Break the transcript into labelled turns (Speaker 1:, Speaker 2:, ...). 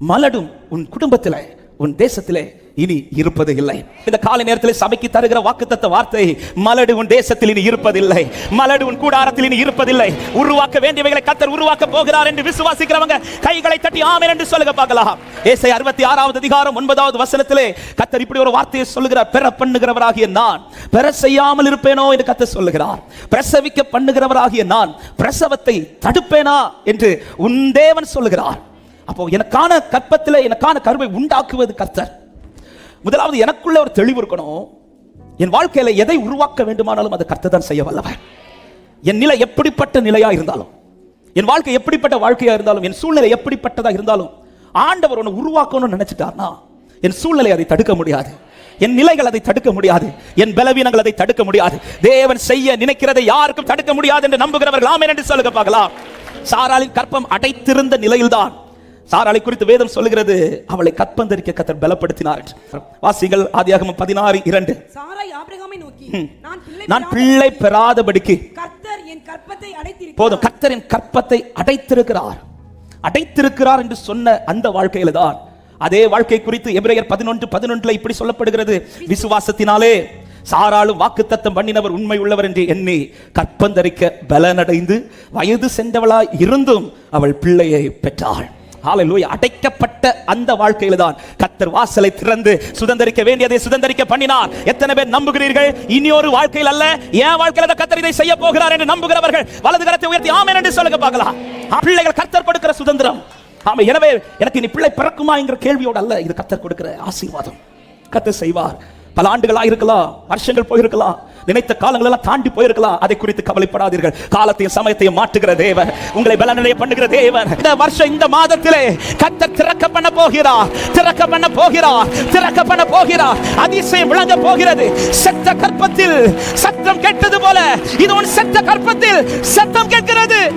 Speaker 1: மலடும் உன் குடும்பத்திலே உன் தேசத்திலே இனி இருப்பது இல்லை இந்த காலை நேரத்தில் சபைக்கு தருகிற வாக்குத்தத்த வார்த்தை மலடு உன் தேசத்தில் இனி இருப்பதில்லை. மலடு உன் கூடாரத்தில் இனி இருப்பதில்லை. உருவாக்க வேண்டியவைகளை கத்தர் உருவாக்க போகிறார் என்று விசுவாசிக்கிறவங்க கைகளை தட்டி ஆமேன் என்று சொல்லுங்க பார்க்கலாம். ஏசை அறுபத்தி ஆறாவது அதிகாரம் ஒன்பதாவது வசனத்திலே கத்தர் இப்படி ஒரு வார்த்தையை சொல்லுகிறார் பெற பண்ணுகிறவராகிய நான் பெற செய்யாமல் இருப்பேனோ என்று கத்தர் சொல்லுகிறார். பிரசவிக்க பண்ணுகிறவராகிய நான் பிரசவத்தை தடுப்பேனா என்று உன் தேவன் சொல்லுகிறார். அப்போ எனக்கான கற்பத்தில் எனக்கான கருவை உண்டாக்குவது கர்த்தர். முதலாவது எனக்குள்ள ஒரு தெளிவு இருக்கணும். என் வாழ்க்கையில எதை உருவாக்க வேண்டுமானாலும் அதை கர்த்தர் தான் செய்ய வல்லவர். என் நிலை எப்படிப்பட்ட நிலையா இருந்தாலும் என் வாழ்க்கை எப்படிப்பட்ட வாழ்க்கையா இருந்தாலும் என் சூழ்நிலை எப்படிப்பட்டதா இருந்தாலும் ஆண்டவர் ஒன்று உருவாக்கணும்னு நினைச்சிட்டார்னா என் சூழ்நிலை அதை தடுக்க முடியாது. என் நிலைகள் அதை தடுக்க முடியாது. என் பலவீனங்கள் அதை தடுக்க முடியாது. தேவன் செய்ய நினைக்கிறதை யாருக்கும் தடுக்க முடியாது என்று நம்புகிறவர்கள் ஆமே என்று சொல்லுங்க பார்க்கலாம். சாராலின் கற்பம் அடைத்திருந்த நிலையில்தான் சாராளை குறித்து வேதம் சொல்லுகிறது. அவளை கற்பந்தரிக்க கத்தர் பலப்படுத்தினார். வாசிகள் ஆதியாகமம் பதினாறு இரண்டு.
Speaker 2: சாராய் ஆபிரகாமை நோக்கி நான் பிள்ளை
Speaker 1: பெறாதபடிக்கு.
Speaker 2: கர்த்தர் என் கற்பத்தை அடைத்திருக்கிறார்.
Speaker 1: போதும் அடைத்திருக்கிறார். அடைத்திருக்கிறார் என்று சொன்ன அந்த வாழ்க்கையில தான். அதே வாழ்க்கை குறித்து எபிரேயர் பதினொன்று பதினொன்றுல இப்படி சொல்லப்படுகிறது. விசுவாசத்தினாலே சாராளும் வாக்குத்தத்தம் பண்ணினவர் உண்மை உள்ளவர் என்று எண்ணி கற்பந்தரிக்க பலனடைந்து வயது சென்றவளாய் இருந்தும் அவள் பிள்ளையை பெற்றாள். ஹalleluya அடைக்கப்பட்ட அந்த வாழ்க்கையில தான் கத்தர் வாசலை திறந்து சுதந்தரிக்க வேண்டியதை சுதந்தரிக்க பண்ணினார். எத்தனை பேர் நம்புகிறீர்கள்? இனி ஒரு வாழ்க்கையில் அல்ல என் வாழ்க்கையில கத்தர் இதை செய்ய போகிறார் என்று நம்புகிறவர்கள் வலது கரத்தை உயர்த்தி ஆமே என்று சொல்லுங்க பார்க்கலாம். பிள்ளைகள் கத்தர் கொடுக்கிற சுதந்திரம். ஆமா எனவே எனக்கு இனி பிள்ளை பிறக்குமா என்கிற கேள்வியோடு அல்ல இது கத்தர் கொடுக்கிற ஆசீர்வாதம். கத்தர் செய்வார். பல ஆண்டுகளாக இருக்கலாம் வருஷங்கள் போயிருக்கலாம். நினைத்த காலங்கள் எல்லாம் தாண்டி போயிருக்கலாம். அதை குறித்து கவலைப்படாதீர்கள். காலத்தையும் சமயத்தையும் மாற்றுகிற தேவன். உங்களை பலநிலைய பண்ணுகிற தேவன். இந்த வருஷம் இந்த மாதத்திலே கத்த திறக்க பண்ண போகிறார். திறக்க பண்ண போகிறார். திறக்க பண்ண போகிறார். அதிசயம் விளங்க போகிறது. செத்த கற்பத்தில் சத்தம் கேட்டது போல. இது உன் செத்த கற்பத்தில் சத்தம் கேட்கிறது.